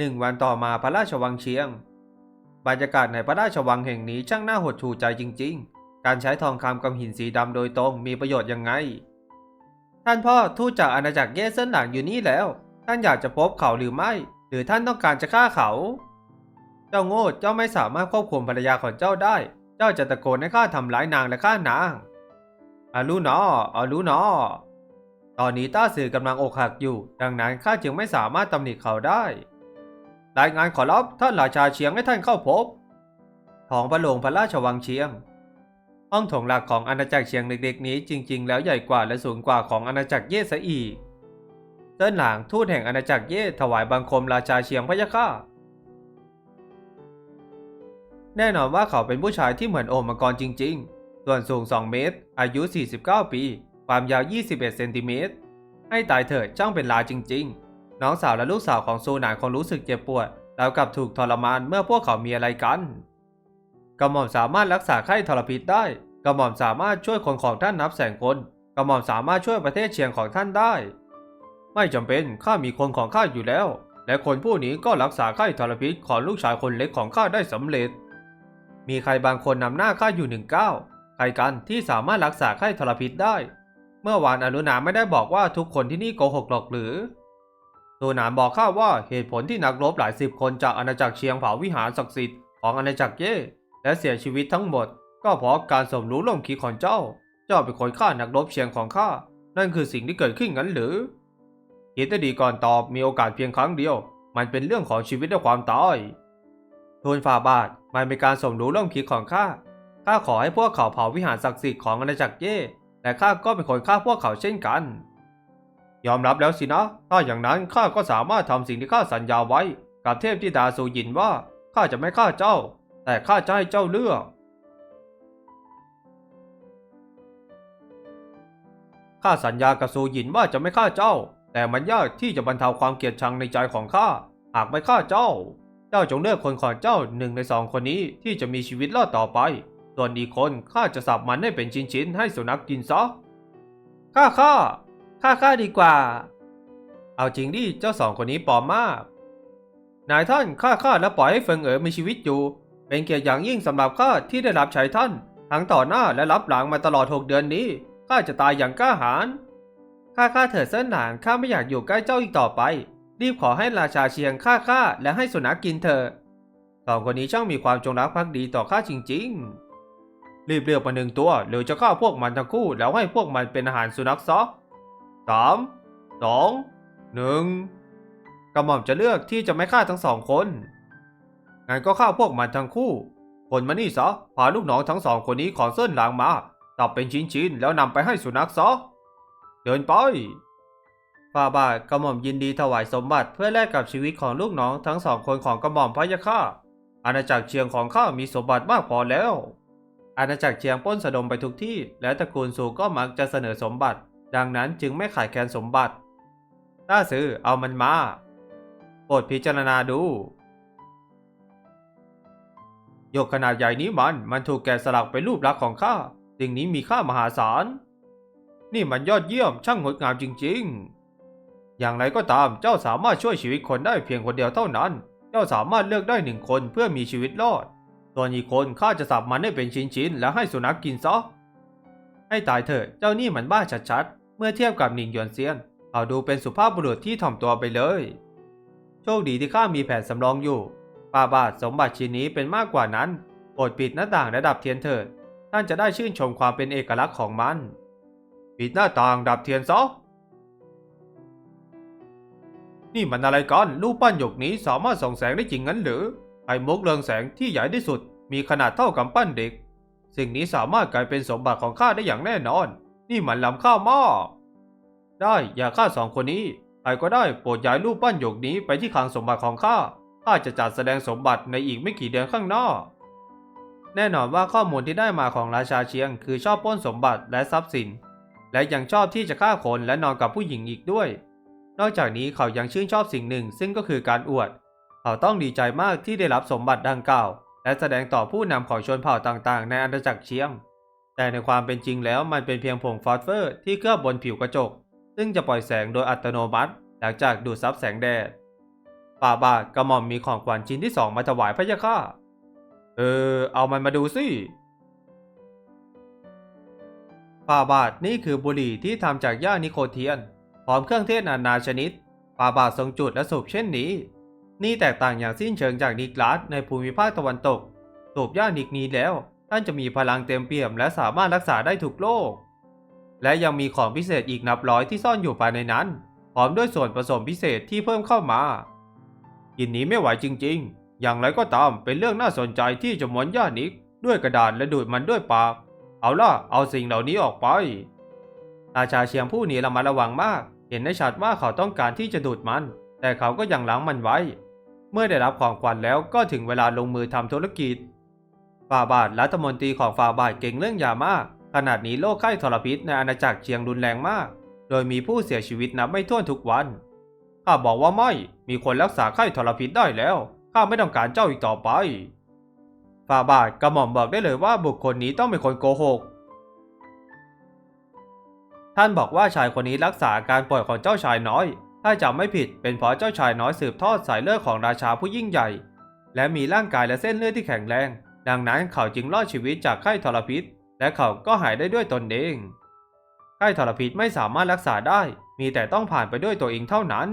หนึ่งวันต่อมาพระราชวังเชียง บรรยากาศในพระราชวังแห่งนี้ช่างน่าหดหู่ใจจริง ๆ การใช้ทองคำกับหินสีดำโดยตรงมีประโยชน์ยังไง ท่านพ่อทูตจากอาณาจักรเย่เซินหลังอยู่นี่แล้ว ท่านอยากจะพบเขาหรือไม่ หรือท่านต้องการจะฆ่าเขา เจ้าโง่เจ้าไม่สามารถควบคุมภรรยาของเจ้าได้ เจ้าจะตะโกนให้ข้าทำร้ายนางและฆ่านางอารู้เนออารู้เนอตอนนี้ต้าสื่อกำลังอกหักอยู่ ดังนั้นข้าจึงไม่สามารถตำหนิเขาได้ รายงานขอรับท่านราชาเชียงให้ท่านเข้าพบ ของพระโรงพระราชวังเชียง ห้องโถงหลักของอาณาจักรเชียงเล็กๆนี้จริง ๆ แล้วใหญ่กว่าและสูงกว่าของอาณาจักรเย่ซะอีกเติ้นหลางทูตแห่งอาณาจักรเย่ถวายบังคมราชาเชียงพระยะค่ะแน่นอนว่าเขาเป็นผู้ชายที่เหมือนโอมังกรจริง ๆ ส่วนสูง 2 เมตร อายุ 49 ปี ความยาว 21 เซนติเมตร ให้ตายเถิดจ้างเป็นลาจริง ๆ น้องสาวและลูกสาวของซูหนานคงรู้สึกเจ็บปวด แล้วกลับถูกทรมานเมื่อพวกเขามีอะไรกันกระหม่อมสามารถรักษาไข้ทรพิษได้กระหม่อมสามารถช่วยคนของท่านนับแสนคนกระหม่อมสามารถช่วยประเทศเชียงของท่านได้ ไม่จำเป็นข้ามีคนของข้าอยู่แล้ว และคนผู้นี้ก็รักษาไข้ทรพิษของลูกชายคนเล็กของข้าได้สำเร็จ มีใครบางคนนำหน้าข้าอยู่หนึ่งก้าวใครกันที่สามารถรักษาไข้ทรพิษได้ เมื่อวานอนุนาไม่ได้บอกว่าทุกคนที่นี่โกหกหรอกหรือ ตัวหนานบอกข้าว่าเหตุผลที่นักรบหลายสิบคนจากอาณาจักรเชียงเผาวิหารศักดิ์สิทธิ์ของอาณาจักรเย่และเสียชีวิตทั้งหมด ก็เพราะการสมรู้ร่วมคิดของเจ้า เจ้าเป็นคนฆ่านักรบเชียงของข้า นั่นคือสิ่งที่เกิดขึ้นงั้นหรือคิดให้ดีก่อนตอบมีโอกาสเพียงครั้งเดียว มันเป็นเรื่องของชีวิตและความตายทูลฝ่าบาทมันเป็นการสมรู้ร่วมคิดของข้าข้าขอให้พวกเขาเผาวิหารศักดิ์สิทธิ์ของอาณาจักรเย่และข้าก็เป็นคนฆ่าพวกเขาเช่นกัน ยอมรับแล้วสินะ ถ้าอย่างนั้นข้าก็สามารถทำสิ่งที่ข้าสัญญาไว้ กับเทพธิดาซูยินว่าข้าจะไม่ฆ่าเจ้า แต่ข้าจะให้เจ้าเลือกข้าสัญญากับซูยินว่าจะไม่ฆ่าเจ้า แต่มันยากที่จะบรรเทาความเกลียดชังในใจของข้าหากไม่ฆ่าเจ้า เจ้าจงเลือกคนของเจ้าหนึ่งในสองคนนี้ที่จะมีชีวิตรอดต่อไป ส่วนอีกคนข้าจะสับมันให้เป็นชิ้นๆให้สุนัขกินซะข้าข้า ข้าข้าดีกว่า เอาจริงดิเจ้าสองคนนี้ปลอมมาก นายท่านข้าข้าและปล่อยให้เฟิงเอ๋อมีชีวิตอยู่ เป็นเกียรติอย่างยิ่งสำหรับข้าที่ได้รับใช้ท่าน ทั้งต่อหน้าและรับหลังมาตลอดหกเดือนนี้ข้าจะตายอย่างกล้าหาญข้าข้าเถิดเส้นหนานข้าไม่อยากอยู่ใกล้เจ้าอีกต่อไป รีบขอให้ราชาเชียงข้าข้าและให้สุนัขกินเถอะสองคนนี้ช่างมีความจงรักภักดีต่อข้าจริง ๆ รีบเลือกมาหนึ่งตัวหรือจะฆ่าพวกมันทั้งคู่แล้วให้พวกมันเป็นอาหารสุนัขซะ สามสองหนึ่งกระหม่อมจะเลือกที่จะไม่ฆ่าทั้งสองคน งั้นก็ฆ่าพวกมันทั้งคู่ คนมานี่ซะ พาลูกน้องทั้งสองคนนี้ของเส้นหลางมา ตับเป็นชิ้นๆ แล้วนำไปให้สุนัขซะ เดินไปฝ่าบาทกระหม่อมยินดีถวายสมบัติเพื่อแลกกับชีวิตของลูกน้องทั้งสองคนของกระหม่อมพระยะค่ะอาณาจักรเชียงของข้ามีสมบัติมากพอแล้ว อาณาจักรเชียงป้นสะดมไปทุกที่ และตระกูลสูก็มักจะเสนอสมบัติ ดังนั้นจึงไม่ขายแคลนสมบัติถ้าซื้อเอามันมา โปรดพิจารณาดูยกขนาดใหญ่นี้มัน มันถูกแกะสลักเป็นรูปลักษณ์ของข้า สิ่งนี้มีค่ามหาศาล นี่มันยอดเยี่ยมช่างงดงามจริง ๆ อย่างไรก็ตามเจ้าสามารถช่วยชีวิตคนได้เพียงคนเดียวเท่านั้น เจ้าสามารถเลือกได้หนึ่งคนเพื่อมีชีวิตรอด ส่วนอีกคนข้าจะสับมันให้เป็นชิ้นๆ แล้วให้สุนัขกกินซะให้ตายเถอะ เจ้านี่มันบ้าชัดๆ เมื่อเทียบกับหนิงหยวนเซียน เขาดูเป็นสุภาพบุรุษที่ถ่อมตัวไปเลย โชคดีที่ข้ามีแผนสำรองอยู่ปาบาทสมบัติชิ้นนี้เป็นมากกว่านั้นโปรดปิดหน้าต่างและดับเทียนเถิด ท่านจะได้ชื่นชมความเป็นเอกลักษณ์ของมัน ปิดหน้าต่างดับเทียนซะนี่มันอะไรกันรูปปั้นหยกนี้สามารถส่องแสงได้จริงงั้นหรือไอ้มุกเรืองแสงที่ใหญ่ที่สุด มีขนาดเท่ากับปั้นเด็ก สิ่งนี้สามารถกลายเป็นสมบัติของข้าได้อย่างแน่นอน นี่มันล้ำค่ามากได้อย่าฆ่าสองคนนี้ใครก็ได้โปรดย้ายรูปปั้นหยกนี้ไปที่คลังสมบัติของข้าข้าจะจัดแสดงสมบัติในอีกไม่กี่เดือนข้างหน้าแน่นอนว่าข้อมูลที่ได้มาของราชาเชียง คือชอบปล้นสมบัติและทรัพย์สิน และยังชอบที่จะฆ่าคนและนอนกับผู้หญิงอีกด้วย นอกจากนี้เขายังชื่นชอบสิ่งหนึ่งซึ่งก็คือการอวด เขาต้องดีใจมากที่ได้รับสมบัติดังกล่าว และแสดงต่อผู้นำของชนเผ่าต่างๆ ในอาณาจักรเชียง แต่ในความเป็นจริงแล้วมันเป็นเพียงผงฟอสเฟอร์ที่เคลือบบนผิวกระจก ซึ่งจะปล่อยแสงโดยอัตโนมัติ หลังจากดูดซับแสงแดดฝ่าบาทกระหม่อมมีของขวัญชิ้นที่สองมาถวายพระยาค่ะ เออ เอามันมาดูสิฝ่าบาทนี่คือบุหรี่ที่ทำจากหญ้านิโคเทียน พร้อมเครื่องเทศนานาชนิดฝ่าบาททรงจุดและสูบเช่นนี้ นี่แตกต่างอย่างสิ้นเชิงจากนิกลาสในภูมิภาคตะวันตก สูบหญ้านิกนี้แล้ว ท่านจะมีพลังเต็มเปี่ยม และสามารถรักษาได้ทุกโรค และยังมีของพิเศษอีกนับร้อยที่ซ่อนอยู่ภายในนั้น พร้อมด้วยส่วนผสมพิเศษที่เพิ่มเข้ามา กินนี้ไม่ไหวจริงๆ อย่างไรก็ตามเป็นเรื่องน่าสนใจที่จะม้วนย่านิกด้วยกระดาษและดูดมันด้วยปาก เอาล่ะ เอาสิ่งเหล่านี้ออกไปราชาเชียงผู้นี้ระมัดระวังมาก เห็นได้ชัดว่าเขาต้องการที่จะดูดมัน แต่เขาก็ยังล้างมันไว้ เมื่อได้รับของขวัญแล้วก็ถึงเวลาลงมือทำธุรกิจ ฝ่าบาทรัฐมนตรีของฝ่าบาทเก่งเรื่องยามาก ขนาดนี้โรคไข้ทรพิษในอาณาจักรเชียงรุนแรงมาก โดยมีผู้เสียชีวิตนับไม่ถ้วนทุกวัน ข้าบอกว่าไม่ มีคนรักษาไข้ทรพิษได้แล้ว ข้าไม่ต้องการเจ้าอีกต่อไปฝ่าบาทกระหม่อมบอกได้เลยว่าบุคคลนี้ต้องเป็นคนโกหก ท่านบอกว่าชายคนนี้รักษาอาการป่วยของเจ้าชายน้อย ถ้าจำไม่ผิดเป็นเพราะเจ้าชายน้อยสืบทอดสายเลือดของราชาผู้ยิ่งใหญ่ และมีร่างกายและเส้นเลือดที่แข็งแรง ดังนั้นเขาจึงรอดชีวิตจากไข้ทรพิษ และเขาก็หายได้ด้วยตนเอง ไข้ทรพิษไม่สามารถรักษาได้ มีแต่ต้องผ่านไปด้วยตัวเองเท่านั้น